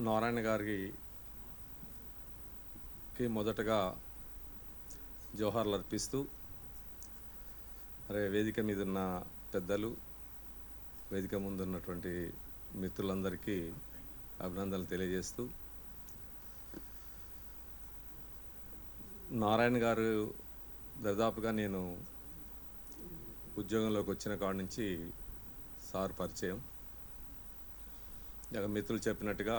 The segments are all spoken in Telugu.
నారాయణ గారికి మొదటగా జోహార్లు అర్పిస్తూ అరే వేదిక మీద ఉన్న పెద్దలు వేదిక ముందు ఉన్నటువంటి మిత్రులందరికీ అభినందనలు తెలియజేస్తూ నారాయణ గారు దరిదాపుగా నేను ఉద్యోగంలోకి వచ్చిన కాడ నుంచి సార్ పరిచయం. ఇక మిత్రులు చెప్పినట్టుగా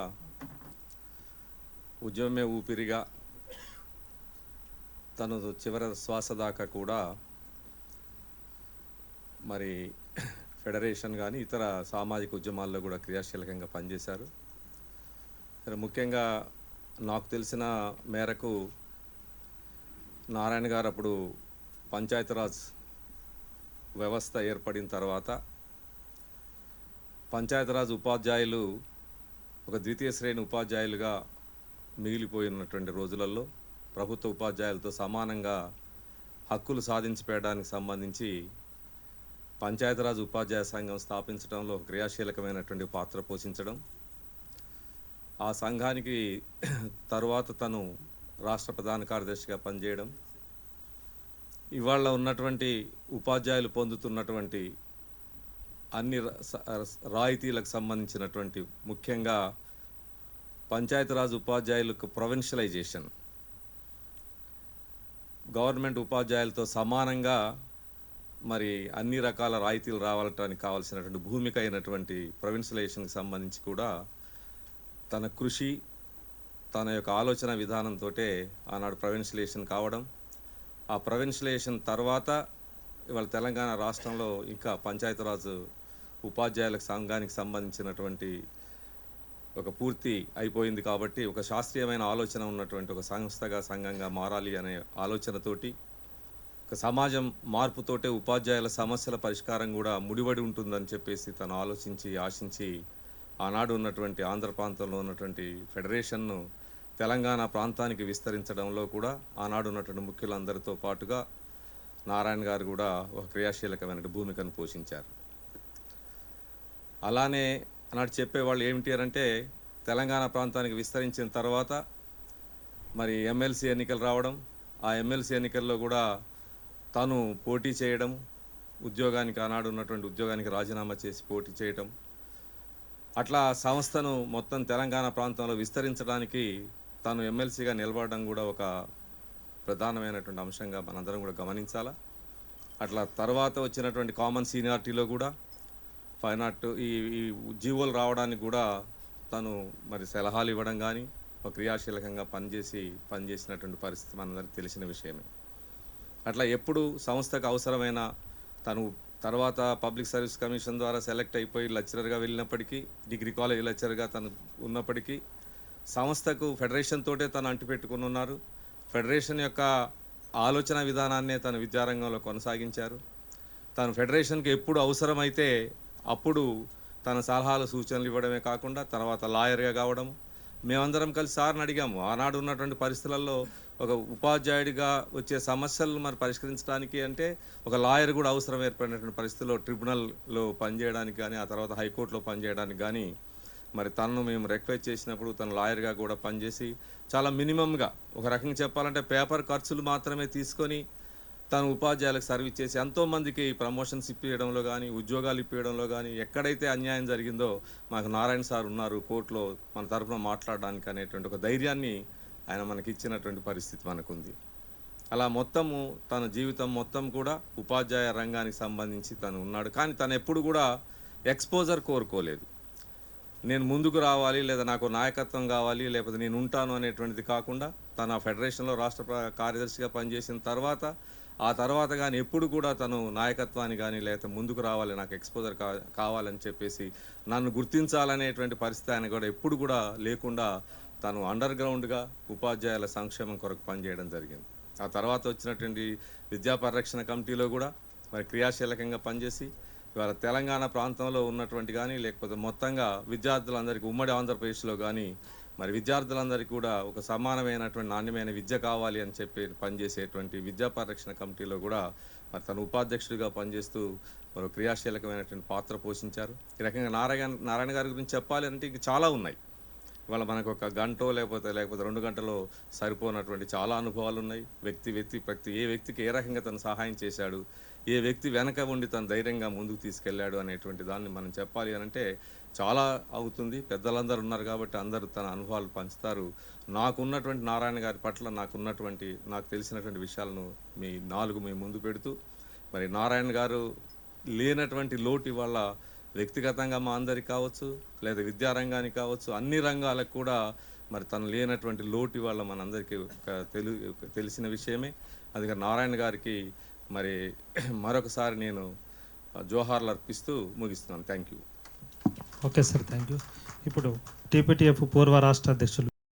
ఉద్యమమే ఊపిరిగా తను చివరి శ్వాస దాకా కూడా మరి ఫెడరేషన్ కానీ ఇతర సామాజిక ఉద్యమాల్లో కూడా క్రియాశీలకంగా పనిచేశారు. ముఖ్యంగా నాకు తెలిసిన మేరకు నారాయణ గారు అప్పుడు పంచాయతీరాజ్ వ్యవస్థ ఏర్పడిన తర్వాత పంచాయతీరాజ్ ఉపాధ్యాయులు ఒక ద్వితీయ శ్రేణి ఉపాధ్యాయులుగా మిగిలిపోయినటువంటి రోజులలో ప్రభుత్వ ఉపాధ్యాయులతో సమానంగా హక్కులు సాధించిపోయడానికి సంబంధించి పంచాయతీరాజ్ ఉపాధ్యాయ సంఘం స్థాపించడంలో క్రియాశీలకమైనటువంటి పాత్ర పోషించడం. ఆ సంఘానికి తరువాత తను రాష్ట్ర ప్రధాన కార్యదర్శిగా పనిచేయడం. ఇవాళ ఉన్నటువంటి ఉపాధ్యాయులు పొందుతున్నటువంటి అన్ని ర- స- రాయితీలకు సంబంధించినటువంటి ముఖ్యంగా పంచాయతీరాజ్ ఉపాధ్యాయులకు ప్రొవిన్షియలైజేషన్. గవర్నమెంట్ ఉపాధ్యాయులతో సమానంగా మరి అన్ని రకాల రాయితీలు రావటానికి కావాల్సినటువంటి భూమిక అయినటువంటి ప్రొవిన్షియలైజేషన్కి సంబంధించి కూడా తన కృషి తన యొక్క ఆలోచన విధానంతో ఆనాడు ప్రొవిన్షియలైజేషన్ కావడం. ఆ ప్రొవిన్షియలైజేషన్ తర్వాత ఇవాళ తెలంగాణ రాష్ట్రంలో ఇంకా పంచాయతీరాజ్ ఉపాధ్యాయుల సంఘానికి సంబంధించినటువంటి ఒక పూర్తి అయిపోయింది కాబట్టి ఒక శాస్త్రీయమైన ఆలోచన ఉన్నటువంటి ఒక సంస్థగా సంఘంగా మారాలి అనే ఆలోచనతోటి ఒక సమాజం మార్పుతోటే ఉపాధ్యాయుల సమస్యల పరిష్కారం కూడా ముడిపడి ఉంటుందని చెప్పేసి తను ఆలోచించి ఆశించి ఆనాడు ఉన్నటువంటి ఆంధ్ర ప్రాంతంలో ఉన్నటువంటి ఫెడరేషన్ను తెలంగాణ ప్రాంతానికి విస్తరించడంలో కూడా ఆనాడు ఉన్నటువంటి ముఖ్యులందరితో పాటుగా నారాయణ గారు కూడా ఒక క్రియాశీలకమైన భూమికను పోషించారు. అలానే అన్నట్టు చెప్పేవాళ్ళు ఏమిటి అంటే తెలంగాణ ప్రాంతానికి విస్తరించిన తర్వాత మరి ఎమ్మెల్సీ ఎన్నికలు రావడం ఆ ఎమ్మెల్సీ ఎన్నికల్లో కూడా తాను పోటీ చేయడం ఉద్యోగానికి ఆనాడు ఉన్నటువంటి ఉద్యోగానికి రాజీనామా చేసి పోటీ చేయటం అట్లా సంస్థను మొత్తం తెలంగాణ ప్రాంతంలో విస్తరించడానికి తాను ఎమ్మెల్సీగా నిలబడడం కూడా ఒక ప్రధానమైనటువంటి అంశంగా మనందరం కూడా గమనించాలా? అట్లా తర్వాత వచ్చినటువంటి కామన్ సీనియారిటీలో కూడా ఫైన్ ఆర్ట్ ఈ ఈ జీవోలు రావడానికి కూడా తను మరి సలహాలు ఇవ్వడం కానీ ఒక క్రియాశీలకంగా పనిచేసి పనిచేసినటువంటి పరిస్థితి మనందరికీ తెలిసిన విషయమే. అట్లా ఎప్పుడు సంస్థకు అవసరమైన తను తర్వాత పబ్లిక్ సర్వీస్ కమిషన్ ద్వారా సెలెక్ట్ అయిపోయి లెక్చరర్గా వెళ్ళినప్పటికీ డిగ్రీ కాలేజ్ లెక్చరర్గా తను ఉన్నప్పటికీ సంస్థకు ఫెడరేషన్ తోటే తను అంటిపెట్టుకుని ఉన్నారు. ఫెడరేషన్ యొక్క ఆలోచన విధానాన్నే తను విద్యారంగంలో కొనసాగించారు. తను ఫెడరేషన్కి ఎప్పుడు అవసరమైతే అప్పుడు తన సలహాలు సూచనలు ఇవ్వడమే కాకుండా తర్వాత లాయర్గా కావడం. మేమందరం కలిసి సార్ని అడిగాము. ఆనాడు ఉన్నటువంటి పరిస్థితులలో ఒక ఉపాధ్యాయుడిగా వచ్చే సమస్యలను మరి పరిష్కరించడానికి అంటే ఒక లాయర్ కూడా అవసరం ఏర్పడినటువంటి పరిస్థితుల్లో ట్రిబ్యునల్లో పనిచేయడానికి కానీ ఆ తర్వాత హైకోర్టులో పనిచేయడానికి కానీ మరి తనను మేము రిక్వెస్ట్ చేసినప్పుడు తను లాయర్గా కూడా పనిచేసి చాలా మినిమంగా ఒక రకంగా చెప్పాలంటే పేపర్ ఖర్చులు మాత్రమే తీసుకొని తను ఉపాధ్యాయులకు సర్వీస్ చేసి ఎంతోమందికి ప్రమోషన్స్ ఇప్పించడంలో కానీ ఉద్యోగాలు ఇప్పించడంలో కానీ ఎక్కడైతే అన్యాయం జరిగిందో మాకు నారాయణ సార్ ఉన్నారు కోర్టులో మన తరఫున మాట్లాడడానికి అనేటువంటి ఒక ధైర్యాన్ని ఆయన మనకి ఇచ్చినటువంటి పరిస్థితి మనకుంది. అలా మొత్తము తన జీవితం మొత్తం కూడా ఉపాధ్యాయ రంగానికి సంబంధించి తను ఉన్నాడు. కానీ తను ఎప్పుడు కూడా ఎక్స్పోజర్ కోరుకోలేదు. నేను ముందుకు రావాలి లేదా నాకు నాయకత్వం కావాలి లేకపోతే నేను ఉంటాను అనేటువంటిది కాకుండా తన ఫెడరేషన్లో రాష్ట్ర కార్యదర్శిగా పనిచేసిన తర్వాత ఆ తర్వాత కానీ ఎప్పుడు కూడా తను నాయకత్వాన్ని కానీ లేకపోతే ముందుకు రావాలి నాకు ఎక్స్పోజర్ కా కావాలని చెప్పేసి నన్ను గుర్తించాలనేటువంటి పరిస్థితి ఆయన కూడా ఎప్పుడు కూడా లేకుండా తను అండర్ గ్రౌండ్గా ఉపాధ్యాయుల సంక్షేమం కొరకు పనిచేయడం జరిగింది. ఆ తర్వాత వచ్చినటువంటి విద్యా పరిరక్షణ కమిటీలో కూడా మరి క్రియాశీలకంగా పనిచేసి ఇవాళ తెలంగాణ ప్రాంతంలో ఉన్నటువంటి కానీ లేకపోతే మొత్తంగా విద్యార్థులందరికీ ఉమ్మడి ఆంధ్రప్రదేశ్లో కానీ మరి విద్యార్థులందరికీ కూడా ఒక సమానమైనటువంటి నాణ్యమైన విద్య కావాలి అని చెప్పి పనిచేసేటువంటి విద్యా పరిరక్షణ కమిటీలో కూడా మరి తను ఉపాధ్యక్షుడిగా పనిచేస్తూ మరి క్రియాశీలకమైనటువంటి పాత్ర పోషించారు. ఈ రకంగా నారాయణ నారాయణ గారి గురించి చెప్పాలి అంటే ఇంక చాలా ఉన్నాయి. ఇవాళ మనకు ఒక గంటో లేకపోతే లేకపోతే రెండు గంటలో సరిపోనటువంటి చాలా అనుభవాలు ఉన్నాయి. వ్యక్తి వ్యక్తి ప్రతి ఏ వ్యక్తికి ఏ రకంగా తను సహాయం చేశాడు ఏ వ్యక్తి వెనక ఉండి తను ధైర్యంగా ముందుకు తీసుకెళ్ళాడు అనేటువంటి దాన్ని మనం చెప్పాలి అని అంటే చాలా అవుతుంది. పెద్దలందరూ ఉన్నారు కాబట్టి అందరూ తన అనుభవాలు పంచుతారు. నాకున్నటువంటి నారాయణ గారి పట్ల నాకున్నటువంటి నాకు తెలిసినటువంటి విషయాలను మీ నాలుగు మీ ముందు పెడుతూ మరి నారాయణ గారు లేనటువంటి లోటు ఇవాళ వ్యక్తిగతంగా మా అందరికి కావచ్చు లేదా విద్యారంగానికి కావచ్చు అన్ని రంగాలకు కూడా మరి తను లేనటువంటి లోటు ఇవాళ మనందరికీ తెలు తెలిసిన విషయమే. అందుకని నారాయణ గారికి మరి మరొకసారి నేను జోహార్లు అర్పిస్తూ ముగిస్తున్నాను. Thank you. Okay sir thank you. ఇప్పుడు టీపీటీఎఫ్ పూర్వ రాష్ట్ర అధ్యక్షులు